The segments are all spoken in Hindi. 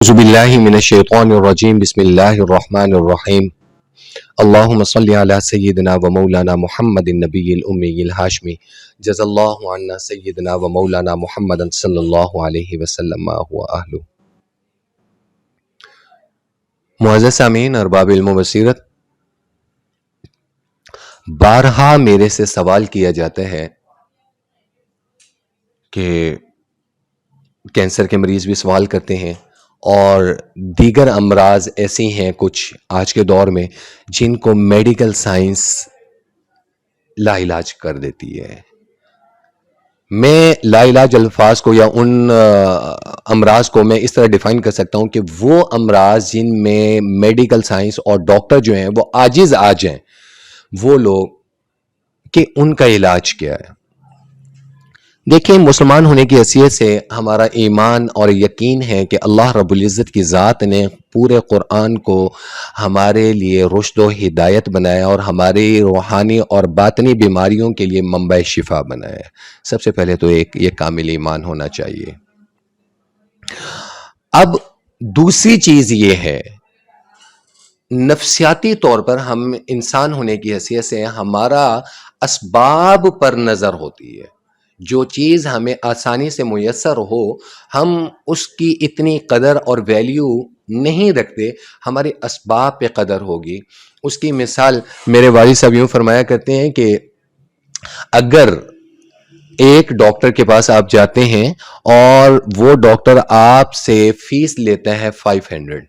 ज़ुबिल्लाहिमिनश्शैतानिर्रजीम बिस्मिल्लाहिर्रहमानिर्रहीम अल्लाहुम्म सल्लि अला व मौलाना अन्ना सय्यिदिना व मौलाना सामीन इल्म बसीरत बारहा मेरे से सवाल किया जाता है कि कैंसर के मरीज़ भी सवाल करते हैं और दीगर अमराज ऐसे हैं कुछ आज के दौर में जिनको मेडिकल साइंस लाइलाज कर देती है। मैं लाइलाज अल्फाज को या उन अमराज को मैं इस तरह डिफाइन कर सकता हूँ कि वो अमराज जिनमें मेडिकल साइंस और डॉक्टर जो हैं, वो आजिज आज हैं, वो लोग कि उनका इलाज क्या है। देखिए, मुसलमान होने की हैसियत से हमारा ईमान और यकीन है कि अल्लाह रब्ज़त की ज़ात ने पूरे कुरान को हमारे लिए रुशद हिदायत बनाया और हमारी रूहानी और बातनी बीमारियों के लिए मंबा शिफा बनाया। सबसे पहले तो एक, ये कामिल ईमान होना चाहिए। अब दूसरी चीज़ ये है, नफसियाती तौर पर हम इंसान होने की हैसियत से हमारा इसबाब पर नज़र होती है। जो चीज़ हमें आसानी से मैसर हो, हम उसकी इतनी कदर और वैल्यू नहीं रखते, हमारे इसबाब पे कदर होगी। उसकी मिसाल मेरे वाली साहब यूँ फरमाया करते हैं कि अगर एक डॉक्टर के पास आप जाते हैं और वो डॉक्टर आपसे फ़ीस लेता है फाइव हंड्रेड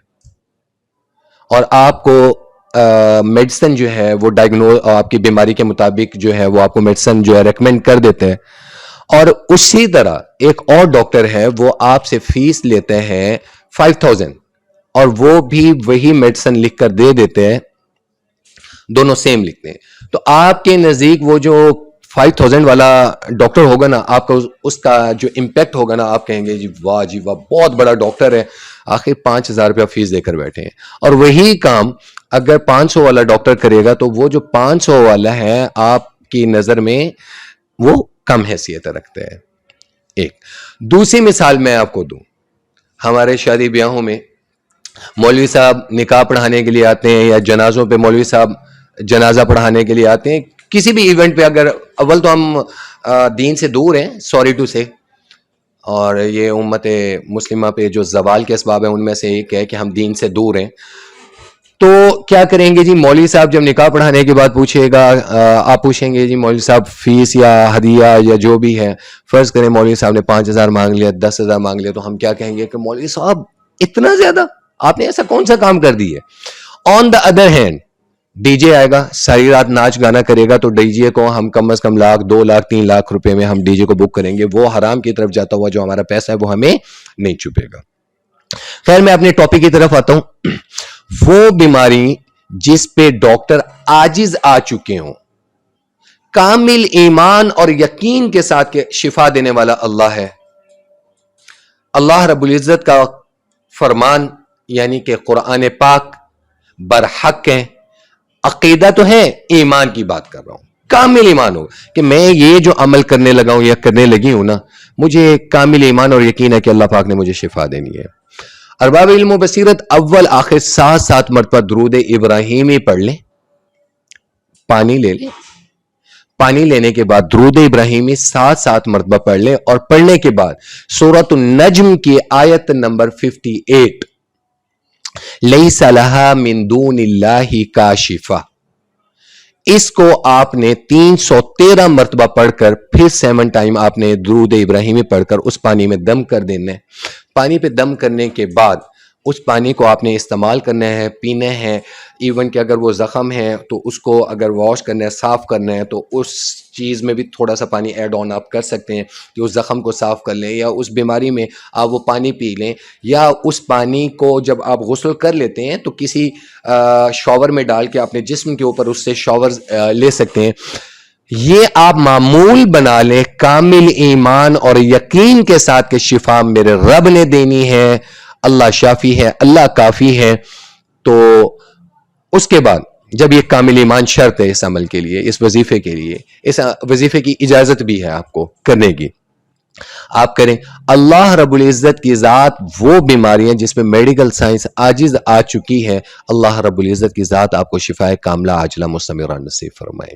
और आपको मेडिसिन जो है, वो डायग्नोज आपकी बीमारी के मुताबिक जो है, वो आपको मेडिसिन जो है रेकमेंड कर देते हैं। और उसी तरह एक और डॉक्टर है, वो आपसे फ़ीस लेते हैं फाइव थाउज़ेंड और वो भी वही मेडिसिन लिख कर दे देते हैं, दोनों सेम लिखते हैं। तो आपके नज़दीक वो जो फाइव थाउज़ेंड वाला डॉक्टर होगा ना, आपका उसका जो इम्पैक्ट होगा ना, आप कहेंगे, जी वाह जी वाह, बहुत बड़ा डॉक्टर है। आखिर पाँच हज़ार रुपया फ़ीस देकर बैठे हैं। और वही काम अगर पाँच सौ वाला डॉक्टर करेगा तो वो जो पाँच सौ वाला है, आपकी नज़र में वो कम हैसियत रखते हैं। एक, दूसरी मिसाल मैं आपको दूँ। हमारे शादी ब्याहों में मौलवी साहब निकाह पढ़ाने के लिए आते हैं या जनाजों पे मौलवी साहब जनाजा पढ़ाने के लिए आते हैं, किसी भी इवेंट पे अगर, अव्वल तो हम दीन से दूर हैं सॉरी टू से और ये उम्मत मुस्लिमा पे जो जवाल के इसबाब है, उनमें से एक है कि हम दीन से दूर हैं। तो क्या करेंगे जी? मौली साहब जब निकाह पढ़ाने के बाद पूछेगा आप पूछेंगे जी, मौलवी साहब, फ़ीस या हदिया या जो भी है, फ़र्ज़ करें मौली साहब ने पाँच हज़ार मांग लिया, दस हज़ार मांग लिया तो हम क्या कहेंगे कि मौलवी साहब, इतना ज़्यादा? आपने ऐसा कौन सा काम कर दिया? On the other hand DJ आएगा, सारी रात नाच गाना करेगा तो डीजे को हम कम अज कम लाख, दो लाख, तीन लाख रुपए में हम डीजे को बुक करेंगे। वो हराम की तरफ़ जाता हुआ जो हमारा पैसा है, वो हमें नहीं छुपेगा। खैर, मैं अपने टॉपिक की तरफ़ आता हूँ। वो बीमारी जिस पे डॉक्टर आजिज आ चुके हों। कामिल ईमान और यकीन के साथ के शिफा देने वाला अल्लाह है। अल्लाह रब्बुल इज़्ज़त का फरमान, यानी कि कुरान पाक, बरहक है। अकीदा तो है, ईमान की बात कर रहा हूँ। कामिल ईमान हो। कि मैं ये जो अमल करने लगा हूँ या करने लगी हूँ ना, मुझे कामिल ईमान और यकीन है कि अल्लाह पाक ने मुझे शिफा देनी है। अरबाब इल्म बसीरत अव्वल आखिर सात सात मरतबा दरूद इब्राहिमी पढ़ लें पानी ले लें पानी लेने के बाद दरूद इब्राहिमी सात सात मरतबा पढ़ लें और पढ़ने के बाद सूरत नज्म की आयत नंबर 58 लई सलाह मिंदून का शिफा इसको आपने 313 मरतबा पढ़कर फिर सेवन टाइम आपने दरूद इब्राहिमी पढ़कर उस पानी में दम कर देना है पानी पे दम करने के बाद उस पानी को आपने इस्तेमाल करना है, पीना है इवन कि अगर वो ज़ख़म है तो उसको अगर वॉश करना है, साफ़ करना है तो उस चीज़ में भी थोड़ा सा पानी ऐड ऑन आप कर सकते हैं कि उस ज़ख़म को साफ़ कर लें या उस बीमारी में आप वो पानी पी लें या उस पानी को जब आप गसल कर लेते हैं तो किसी शॉवर में डाल के अपने जिसम के ऊपर उससे शॉवर ले सकते हैं। ये आप मामूल बना लें, कामिल ईमान और यकीन के साथ के शिफा मेरे रब ने देनी है, अल्लाह शाफी है, अल्लाह काफ़ी है। तो उसके बाद, जब ये कामिल ईमान शर्त है इस अमल के लिए, इस वजीफे के लिए, इस वजीफे की इजाज़त भी है आपको करने की। आप करें, अल्लाह रब्बुल इज़्ज़त की ज़ात वो बीमारियाँ जिसमें मेडिकल साइंस आजिज आ चुकी है। अल्लाह रब्बुल इज़्ज़त की ज़ात आपको शिफाए कामला आजला मुस्तमरा नसीब फरमाए।